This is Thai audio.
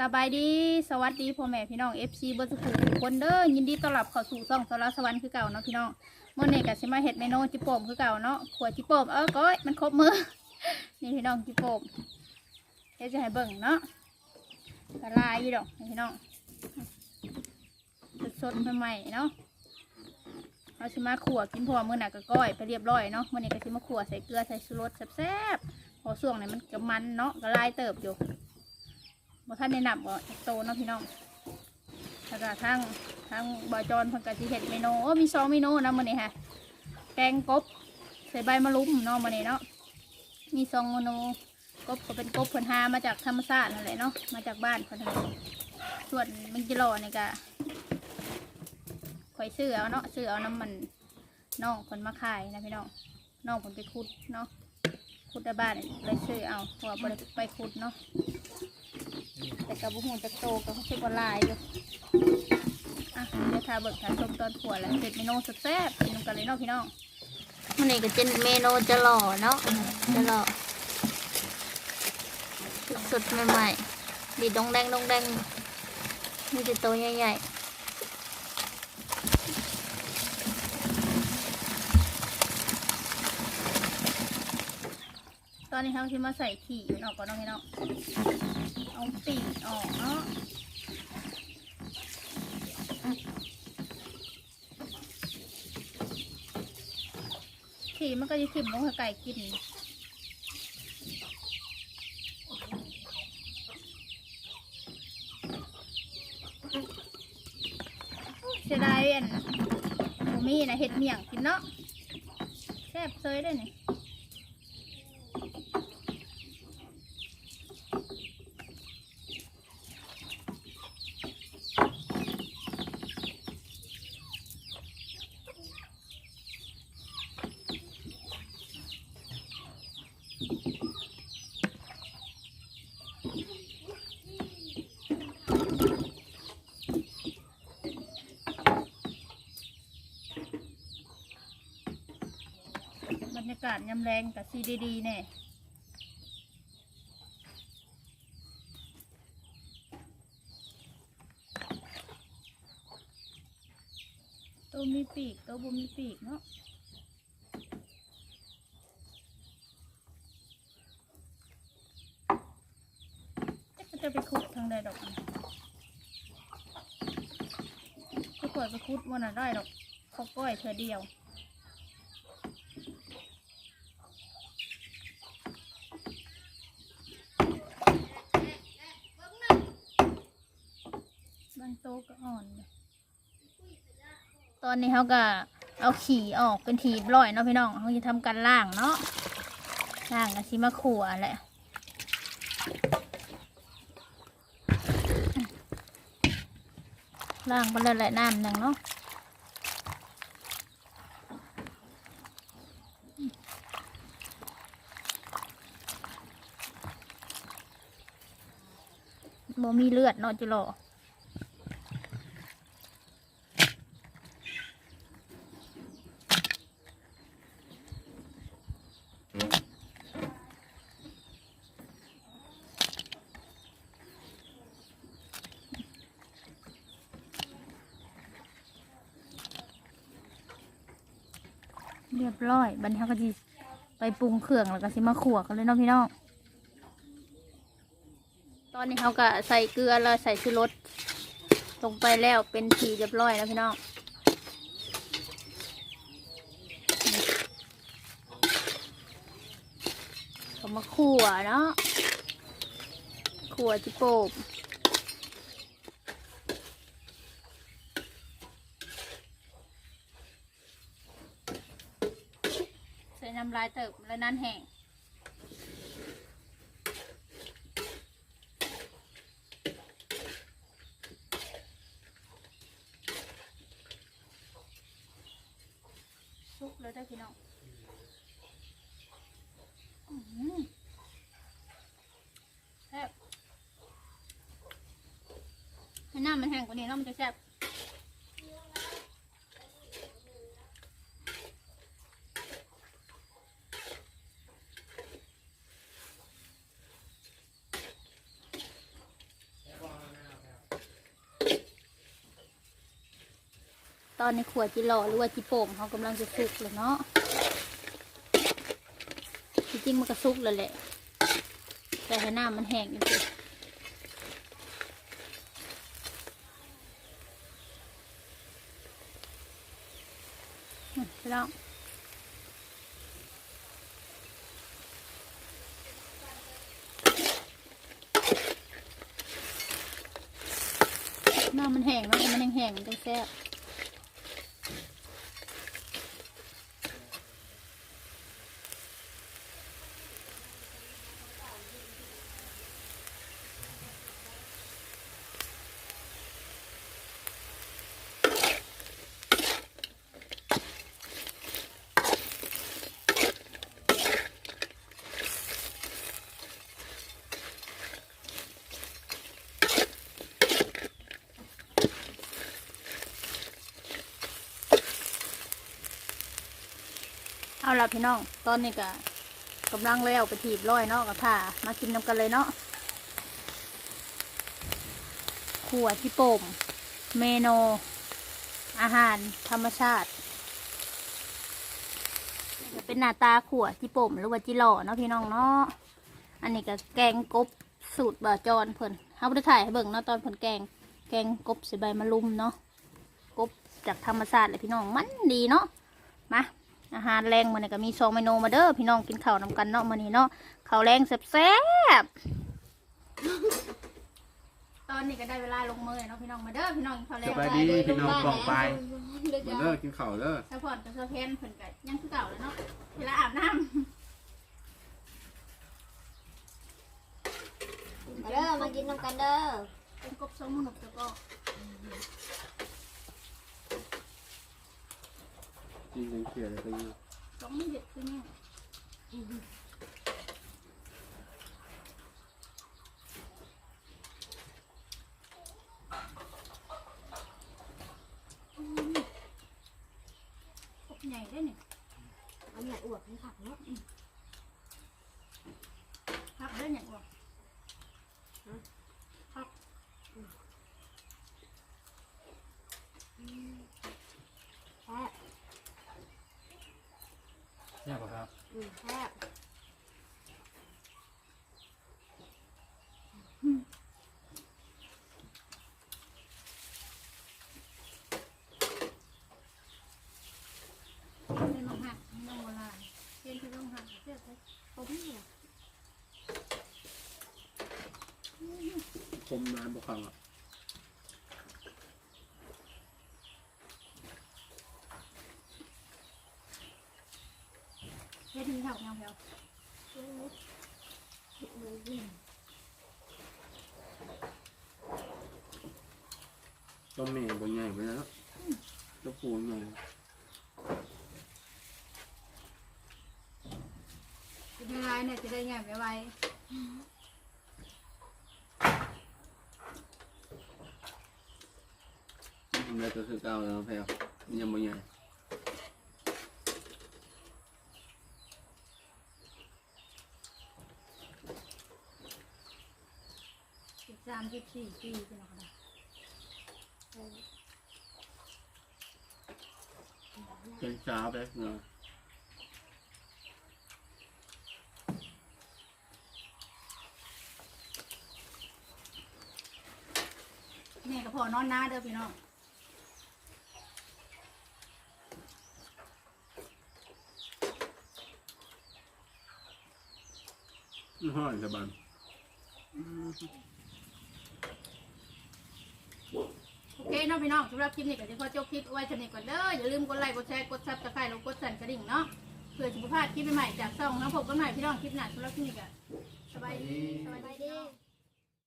สบายดีสวัสดีพ่อแม่พี่น้อง FC เบอร์สุขุทุกคนเด้อยินดีต้อนรับเข้าสู่ช่องสารสวรรค์คือเก่าเนาะพี่น้องเมื่อนี้ก็สิมาเฮ็ดเมนูจิโป่มคือเก่าเนาะขวดจิโป่มเออก้อยมันครบมือ นี่พี่น้องจิโป่มเดี๋ยวจะให้เบิ่งเนาะกระลายอยู่ดอกพี่น้องสดๆใหม่ๆเนาะเราสิมาขั่วกินพอมือหนักก็ก้อยไปเรียบร้อยเนาะเมื้อนี้ก็สิมาขั่วใส่เกลือใส่ชูรสแซ่บๆพอส่วงเนี้มันก็มันเนาะกระลายเติบอยู่ บ่ท่านได้นับบ่โตเนาะพี่น้องแล้วก็ทั้งทั้งบอจอนเพิ่นก็สิเฮ็ดเมนูโอ้มีสองเมนูนะมื้อนี้ฮะแกงกบใส่ใบมะรุมเนาะมื้อนี้เนาะมีสองเมนูกบก็เป็นกบเพิ่นหามาจากธรรมชาตินั่นแหละเนาะมาจากบ้านเพิ่นนั่นหละส่วนมันจิโลนี่ก็ข่อยซื้อเอาเนาะซื้อเอาน้ำมันน้องเพิ่นมาขายนะพี่น้องน้องเพิ่นไปขุดเนาะขุดในบ้านเลยซื้อเอาเพราะว่าได้ไปขุดเนาะ แต่กับบุหูจะโตก็เช็คออนไลน์อยู่อะเดี๋ยวทาเบิกทาชมตอนขวดแล้วเสร็จเมนูสุดแซ่บกินนำกันเลยเนาะพี่น้องมันนี่ก็เป็นเมนูจะหล่อเนาะจะหล่อสุดๆใหม่ๆดีดงแดงดงแดงมีแต่ตัวใหญ่ตอนนี้เขาคิดมาใส่ขี่อยู่เนาะก่อนเนาะพี่น้องเอาปีกออกเนาะีมันก็จะขิมลงให้ไก่กินเสียดายอันบ่มีนะเห็ดเมี่ยงกินเนาะแซ่บเซยได้นี่บ รยากาศยำแรงกับซีดีดีเนี่ยตัวมีปีกตัวบุมีปีกเนาะจะไปคุดทางใดดอกก็ปล่อยไปคุดวันน่ะได้ดอกเขาก้อยเธอเดียว บางโตก็อ่อน ตอนนี้เขาก็เอาขี่ออกเป็นทีบร้อยเนาะพี่น้องเขาจะทำการล่างเนาะล่างกันสิมาขัวแหละล่างไปแล้วแหละน้ำหนึ่งเนาะบ่มีเลือดเนาะจุลอ เรียบร้อยบัดนเขาก็จะไปปรุงเครื่องแล้วก็สิมาขั่วกันเลยเนาะพี่น้อง ตอนนี้เขาก็ใส่เกลือแล้วใส่ชูรสลงไปแล้วเป็นทีเรียบร้อยแล้วพี่น้องเขามาขั่วเนาะขั่วจิโปบใส่น้ำ ลายเติบแล้วนั้นแห้งซุกเลยได้พี่น้องแซ่บให้น้ำมันแห้งกว่านี้แล้วมันจะแซ่บ ตอนในขวดจิหล่อหรือว่าจิโป่มเขากำลังจะสุกเลยเนาะจริงๆมันก็สุกแล้วแหละ แต่ให้น้ำมันแห้งจริงๆอืมพี่น้องน้ำมันแห้งเนาะมันแห้งๆมันจะแซ่บ เอาละพี่น้อง ตอนนี้ก็กำลังแล้วไปถีบร้อยเนาะกับผ่ามากินน้ำกันเลยเนาะขวดที่โป่มเมนู อาหารธรรมชาติ เป็นหน้าตาขวดที่โป่มหรือว่าจิหล่อเนาะพี่น้องเนาะอันนี้ก็แกงกบสูตรบาจอนเพิ่นเขาไปถ่ายให้เบิ่งเนาะตอนเพิ่นแกง แกงกบใส่ใบมะลุมเนาะกบจากธรรมชาติเลยพี่น้องมันดีเนาะมา อาหารแรงมันนี่ก็มีสองเมนูมาเด้อพี่น้องกินข้าวนำกันเนาะมื้อนี้เนาะข้าวแรงแซ่บๆตอนนี้ก็ได้เวลาลงมือแล้วเนาะพี่น้องมาเด้อพี่น้องกินข้าวแรสงบายดีพี่น้องกองไปเดี๋ยวมาจะเลิกกินข้าวเลิกสะพอนกับสะเพนเพิ่นก็ยังคือเก่าเลยเนาะเวลาอาบน้ำมาเด้อมากินน้ำกันเด้อเป็นกบสองมือหนุกแล้วก็กิ นกันเขียดอะไรกันอยู่ สองมือเด็ดคือเนี่ยกบใหญ่ได้เนี่ย อันใหญ่อวบนี่ผักเนาะ พักได้เนี่ยว่ะพัก แซ่บ เนี่ยป่ะครับ อืมแซ่บไม่ลงหักไม่ลงโบราณเพียนคือลงหักเสียบเลยคมนานบุกขังอะเพียนที่เท่าเงาเพียวมือวิ่งต้มเมย์บนใหญ่ไปแล้วต้มปูใหญ่จะได้ไรเนี่ยจะ ได้ใหญ่ไปไวทำได้ก็คือเก่าแล้วแพลวมันยังบนใหญ่ สิบสามสิบสี่ปีเป็นอะไรเป็นช้าไปเนาะแม่กับพ่อนอนหน้าเด้อพี่น้องห้อยสบาย โอเคเน้องพี่น้องสำหรับคลิปนี้ก็จะพอจบคลิปเอาไว้ชนิดก่อนเด้ออย่าลืมกดไลค์กดแชร์กดซับสไครต์แล้วกดสั่นกระดิ่งเนาะเพื่อสุขภาดคลิปใหม่ๆจากช่องน้องผมกันใหม่พี่น้องคลิปหน้าสำหรับคลิปนี้ก็สบายดีสบายดี